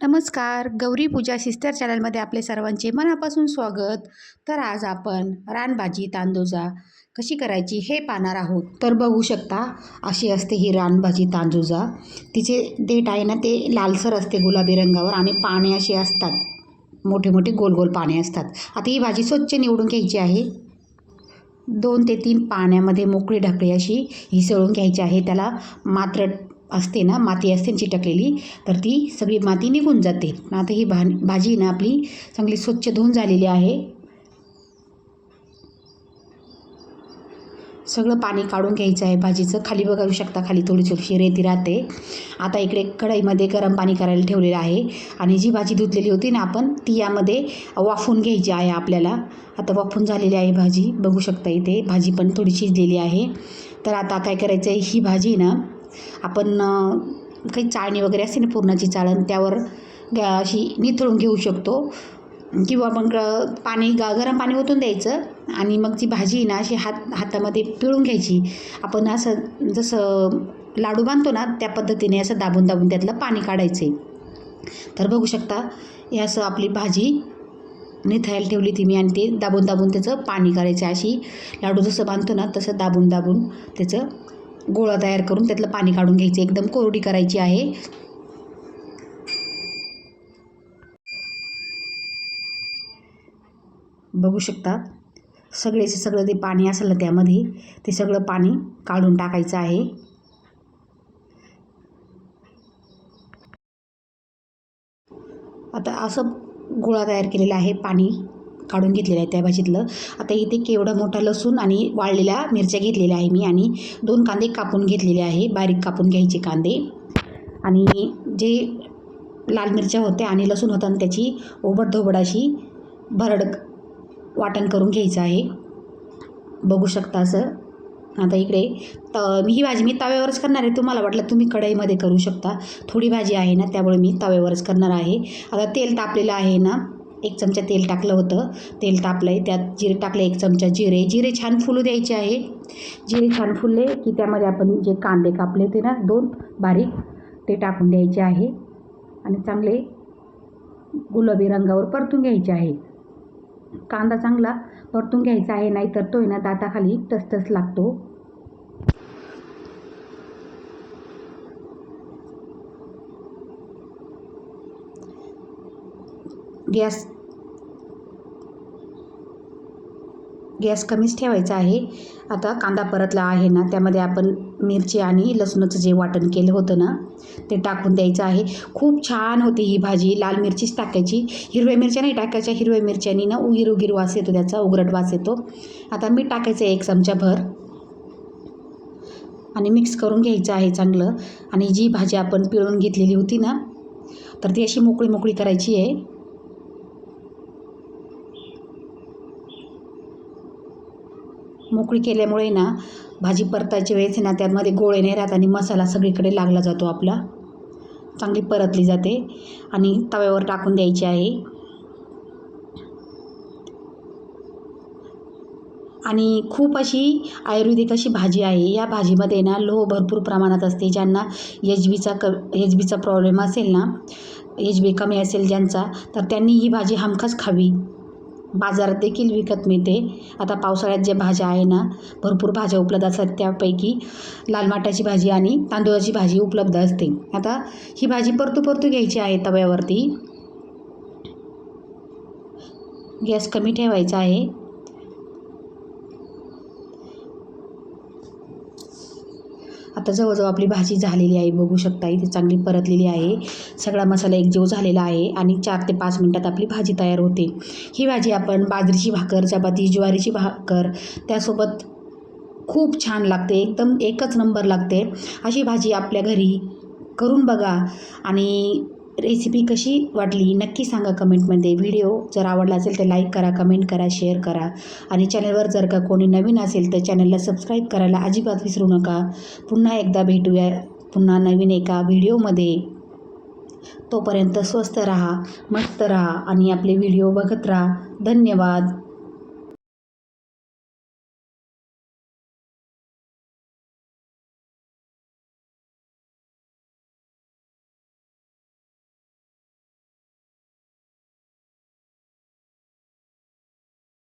नमस्कार. गौरी पूजा सिस्टर चॅनलमध्ये आपले सर्वांचे मनापासून स्वागत. तर आज आपण रानभाजी तांदूजा कशी करायची हे पाहणार आहोत. तर बघू शकता अशी असते ही रानभाजी तांदूजा तिचे देठ आहे ना ते लालसर असते गुलाबी रंगावर आणि पाने असे असतात. मोठे मोठे गोल गोल पाने असतात. आता ही भाजी स्वच्छ निवडून घ्यायची आहे. दोन ते तीन पाण्यामध्ये मोकळी ढकळी अशी हिसळून घ्यायची आहे. त्याला मात्र असते ना माती असते ना चिटकलेली तर ती सगळी माती निघून जाते. आता ही भा भाजी ना आपली चांगली स्वच्छ धुवून झालेली आहे. सगळं पाणी काढून घ्यायचं आहे भाजीचं. खाली बघू शकता खाली थोडी थोडीशी रेती राहते. आता इकडे कढईमध्ये गरम पाणी करायला ठेवलेलं आहे. आणि जी भाजी धुतलेली होती ना आपण ती यामध्ये वाफून घ्यायची आहे आपल्याला. आता वाफून झालेली आहे भाजी. बघू शकता इथे भाजी पण थोडी शिजलेली आहे. तर आता काय करायचं आहे ही भाजी ना आपण काही चाळणी वगैरे असते ना पुरणाची चाळण त्यावर ग- अशी निथळून घेऊ शकतो. किंवा मग पाणी ग गरम पाणी ओतून द्यायचं आणि मग ती भाजी ना अशी हात हातामध्ये पिळून घ्यायची. आपण असं जसं लाडू बांधतो ना त्या पद्धतीने असं दाबून दाबून त्यातलं पाणी काढायचं. आहे तर बघू शकता हे असं आपली भाजी निथायला ठेवली ती मी आणि ते दाबून दाबून त्याचं पाणी काढायचं. अशी लाडू जसं बांधतो ना तसं दाबून दाबून त्याचं गोळा तयार करून त्यातलं पाणी काढून घ्यायचं. एकदम कोरडी करायची आहे. बघू शकता सगळेचे सगळं ते पाणी असेल ना त्यामध्ये ते सगळं पाणी काढून टाकायचं आहे. आता असं गोळा तयार केलेला आहे पाणी. काढून घेतलेलं आहे त्या भाजीतलं. आता इथे केवढा मोठा लसूण आणि वाळलेल्या मिरच्या घेतलेल्या आहे मी आणि दोन कांदे कापून घेतलेले आहे. बारीक कापून घ्यायचे कांदे. आणि जे लाल मिरच्या होत्या आणि लसूण होता आणि त्याची ओबडधोबड अशी भरड वाटण करून घ्यायचं आहे. बघू शकता असं. आता इकडे त मी ही भाजी मी तव्यावरच करणार आहे. तुम्हाला वाटलं तुम्ही कढईमध्ये करू शकता. थोडी भाजी आहे ना त्यामुळे मी तव्यावरच करणार आहे. आता तेल तापलेलं आहे ना एक चमचा तेल टाकलं होतं. तेल तापलं आहे त्यात जिरे टाकले एक चमचा जिरे. जिरे छान फुलू द्यायचे आहे. जिरे छान फुलले की त्यामध्ये आपण जे कांदे कापले ते ना दोन बारीक ते टाकून द्यायचे आहे. आणि चांगले गुलाबी रंगावर परतून घ्यायचे आहे. कांदा चांगला परतून घ्यायचा आहे नाहीतर तो आहे ना दाताखाली टसटस लागतो. गॅस गॅस कमीच ठेवायचा आहे. आता कांदा परतला आहे ना त्यामध्ये आपण मिरची आणि लसूणाचं जे वाटण केलं होतं ना ते टाकून द्यायचं आहे. खूप छान होती ही भाजी लाल मिरचीच टाकायची. हिरव्या मिरच्या नाही टाकायच्या हिरव्या मिरच्यानी ना उगीर उगीर वास येतो त्याचा उघरट वास येतो. आता मीठ टाकायचं आहे एक चमचाभर. आणि मिक्स करून घ्यायचं आहे चांगलं. आणि जी भाजी आपण पिळून घेतलेली होती ना तर ती अशी मोकळी मोकळी करायची आहे. मोकळी केल्यामुळे ना भाजी परतायच्या वेळेस ना त्यामध्ये गोळे नाही राहत आणि मसाला सगळीकडे लागला जातो आपला. चांगली परतली जाते आणि तव्यावर टाकून द्यायची आहे. आणि खूप अशी आयुर्वेदिक अशी भाजी आहे. या भाजीमध्ये ना लोह भरपूर प्रमाणात असते. ज्यांना एच बीचा क एच बीचा प्रॉब्लेम असेल ना एच बी कमी असेल ज्यांचा तर त्यांनी ही भाजी हमखास खावी. बाजारात देखील विकत मिळते. आता पावसाळ्यात ज्या भाज्या आहे ना भरपूर भाज्या उपलब्ध असतात. त्यापैकी लाल माटाची भाजी आणि तांदूळाची भाजी उपलब्ध असते. आता ही भाजी परतू परतू घ्यायची आहे तव्यावरती. गॅस कमी ठेवायचा आहे. आता जवळजवळ आपली भाजी झालेली आहे बघू शकता इथे चांगली परतलेली आहे. सगळा मसाला एकजीव झालेला आहे आणि चार ते पाच मिनटात आपली भाजी तयार होते. ही भाजी आपण बाजरीची भाकर चपाती ज्वारीची भाकर त्यासोबत खूप छान लागते एकदम एकच नंबर लागते. अशी भाजी आपल्या घरी करून बघा आणि रेसिपी कशी वाटली नक्की सांगा कमेंटमध्ये. व्हिडिओ जर आवडला असेल तर लाईक करा कमेंट करा शेअर करा. आणि चॅनलवर जर का कोणी नवीन असेल तर चॅनलला सबस्क्राईब करायला अजिबात विसरू नका. पुन्हा एकदा भेटूया पुन्हा नवीन एका व्हिडिओमध्ये. तोपर्यंत स्वस्त राहा मस्त राहा आणि आपले व्हिडिओ बघत राहा. धन्यवाद.